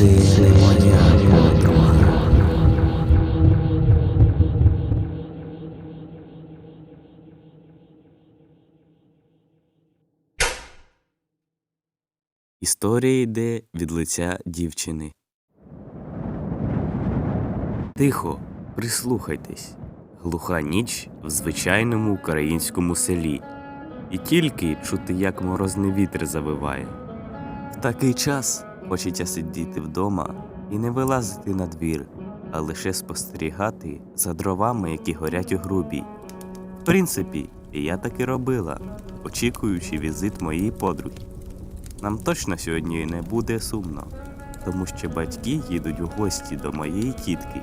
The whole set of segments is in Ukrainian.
Не моя подруга. Історія йде від лиця дівчини. Тихо, прислухайтесь. Глуха ніч в звичайному українському селі. І тільки чути, як морозний вітер завиває. В такий час хочеться сидіти вдома і не вилазити на двір, а лише спостерігати за дровами, які горять у грубі. В принципі, я так і робила, очікуючи візит моєї подруги. Нам точно сьогодні не буде сумно, тому що батьки їдуть у гості до моєї тітки,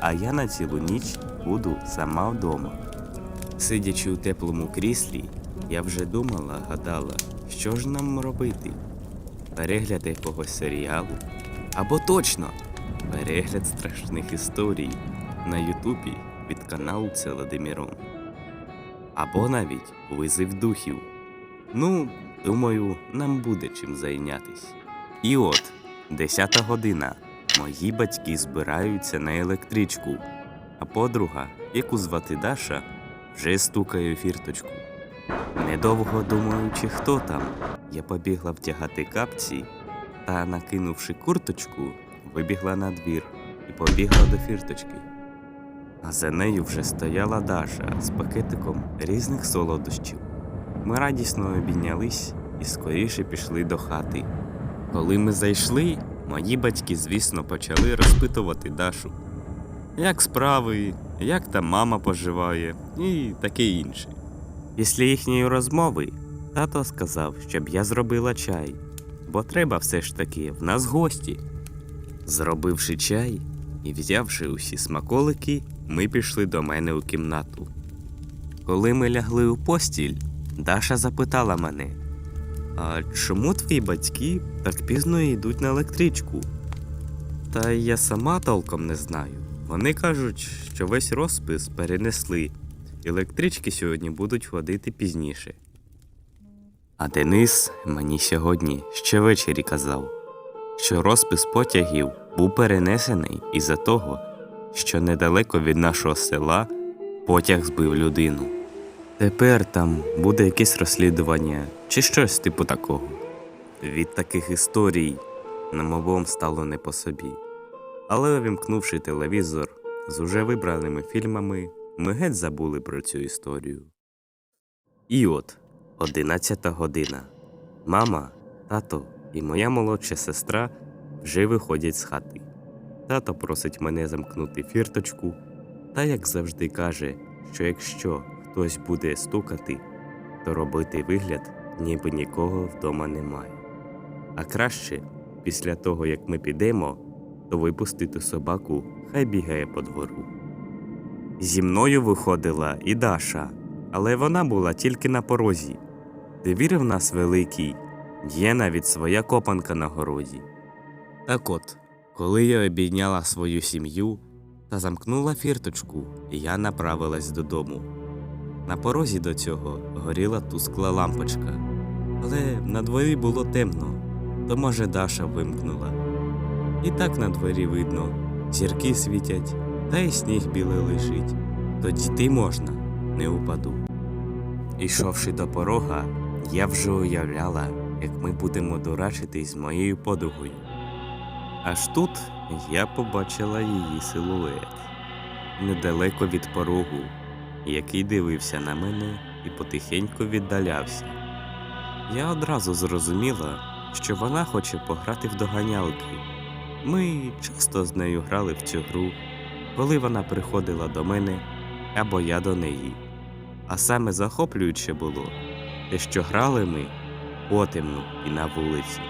а я на цілу ніч буду сама вдома. Сидячи у теплому кріслі, я вже думала, гадала, що ж нам робити? Перегляд якогось серіалу? Або точно перегляд страшних історій на Ютубі від каналу Целодемірон. Або навіть визив духів. Ну, думаю, нам буде чим зайнятись. І от, десята година. Мої батьки збираються на електричку, а подруга, яку звати Даша, вже стукає у фірточку. Недовго думаючи, хто там, я побігла втягати капці та, накинувши курточку, вибігла на двір і побігла до фірточки. А за нею вже стояла Даша з пакетиком різних солодощів. Ми радісно обійнялись і скоріше пішли до хати. Коли ми зайшли, мої батьки, звісно, почали розпитувати Дашу. Як справи, як там мама поживає і таке інше. Після їхньої розмови тато сказав, щоб я зробила чай, бо треба все ж таки в нас гості. Зробивши чай і взявши усі смаколики, ми пішли до мене у кімнату. Коли ми лягли у постіль, Даша запитала мене: А чому твої батьки так пізно йдуть на електричку? Та я сама толком не знаю. Вони кажуть, що весь розпис перенесли. Електрички сьогодні будуть ходити пізніше. А Денис мені сьогодні ще ввечері казав, що розпис потягів був перенесений із-за того, що недалеко від нашого села потяг збив людину. Тепер там буде якесь розслідування чи щось типу такого. Від таких історій нам обом стало не по собі. Але увімкнувши телевізор з уже вибраними фільмами, ми геть забули про цю історію. І от, одинадцята година. Мама, тато і моя молодша сестра вже виходять з хати. Тато просить мене замкнути фірточку, та, як завжди, каже, що якщо хтось буде стукати, то робити вигляд, ніби нікого вдома немає. А краще, після того як ми підемо, то випустити собаку, хай бігає по двору. Зі мною виходила і Даша, але вона була тільки на порозі. Двір в нас великий, є навіть своя копанка на городі. Так от, коли я обійняла свою сім'ю та замкнула фірточку, я направилась додому. На порозі до цього горіла тускла лампочка, але на дворі було темно, то, може, Даша вимкнула. І так на дворі видно, зірки світять, та й сніг білий лишить, то дійти можна, не упаду. Ішовши до порога, я вже уявляла, як ми будемо дурачитись з моєю подругою. Аж тут я побачила її силует недалеко від порогу, який дивився на мене і потихеньку віддалявся. Я одразу зрозуміла, що вона хоче пограти в доганялки. Ми часто з нею грали в цю гру, коли вона приходила до мене або я до неї. А саме захоплююче було те, що грали ми потемну і на вулиці.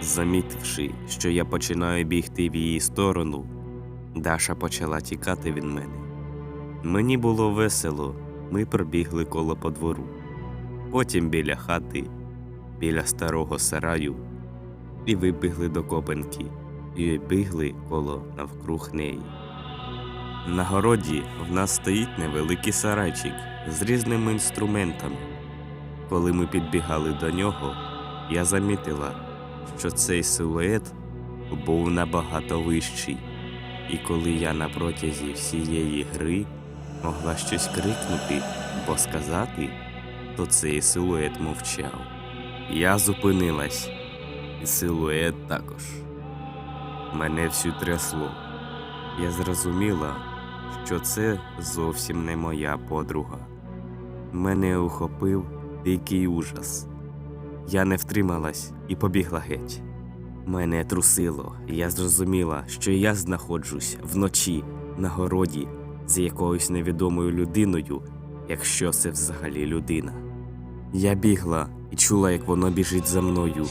Замітивши, що я починаю бігти в її сторону, Даша почала тікати від мене. Мені було весело, ми пробігли коло по двору, потім біля хати, біля старого сараю, і вибігли до копанки, і бігли коло навкруг неї. На городі в нас стоїть невеликий сарайчик з різними інструментами. Коли ми підбігали до нього, я замітила, що цей силует був набагато вищий, і коли я на протязі всієї гри могла щось крикнути або сказати, то цей силует мовчав. Я зупинилась, і силует також. Мене всю трясло. Я зрозуміла, що це зовсім не моя подруга. Мене охопив дикий ужас. Я не втрималась і побігла геть. Мене трусило, і я зрозуміла, що я знаходжусь вночі на городі з якоюсь невідомою людиною, якщо це взагалі людина. Я бігла і чула, як воно біжить за мною.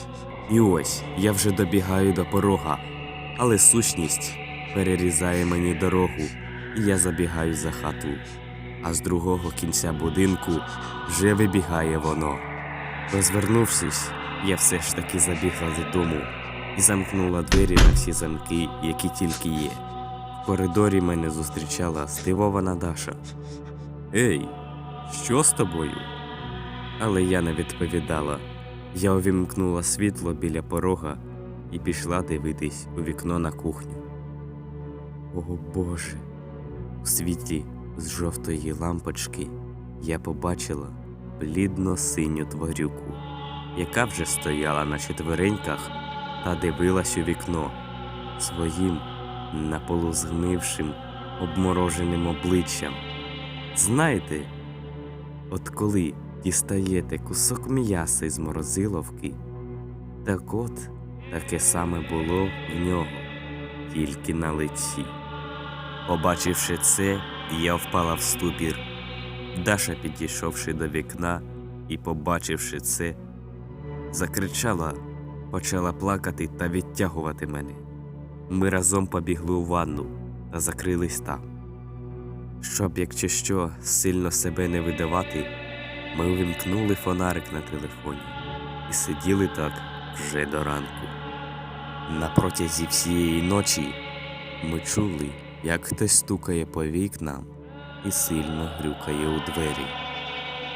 І ось я вже добігаю до порога, але сущність перерізає мені дорогу, і я забігаю за хату. А з другого кінця будинку вже вибігає воно. Розвернувшись, я все ж таки забігла додому і замкнула двері на всі замки, які тільки є. В коридорі мене зустрічала здивована Даша. Ей, що з тобою? Але я не відповідала. Я увімкнула світло біля порога і пішла дивитись у вікно на кухню. О Боже! У світлі з жовтої лампочки я побачила блідно синю тварюку, яка вже стояла на четвереньках та дивилась у вікно своїм наполузгнившим, обмороженим обличчям. Знаєте, от коли дістаєте кусок м'яса із морозиловки, так от таке саме було в нього, тільки на лиці. Побачивши це, я впала в ступір. Даша, підійшовши до вікна і побачивши це, закричала, почала плакати та відтягувати мене. Ми разом побігли у ванну та закрились там. Щоб, якщо що, сильно себе не видавати, ми увімкнули фонарик на телефоні і сиділи так вже до ранку. На протязі всієї ночі ми чули, як хтось стукає по вікнам і сильно грюкає у двері.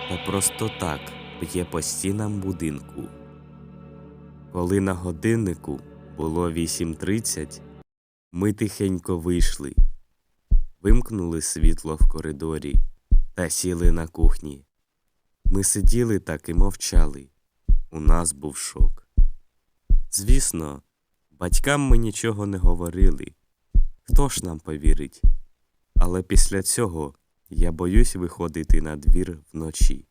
Та просто так б'є по стінам будинку. Коли на годиннику було 8.30, ми тихенько вийшли, вимкнули світло в коридорі та сіли на кухні. Ми сиділи так і мовчали. У нас був шок. Звісно, батькам ми нічого не говорили. Хто ж нам повірить? Але після цього я боюсь виходити на двір вночі.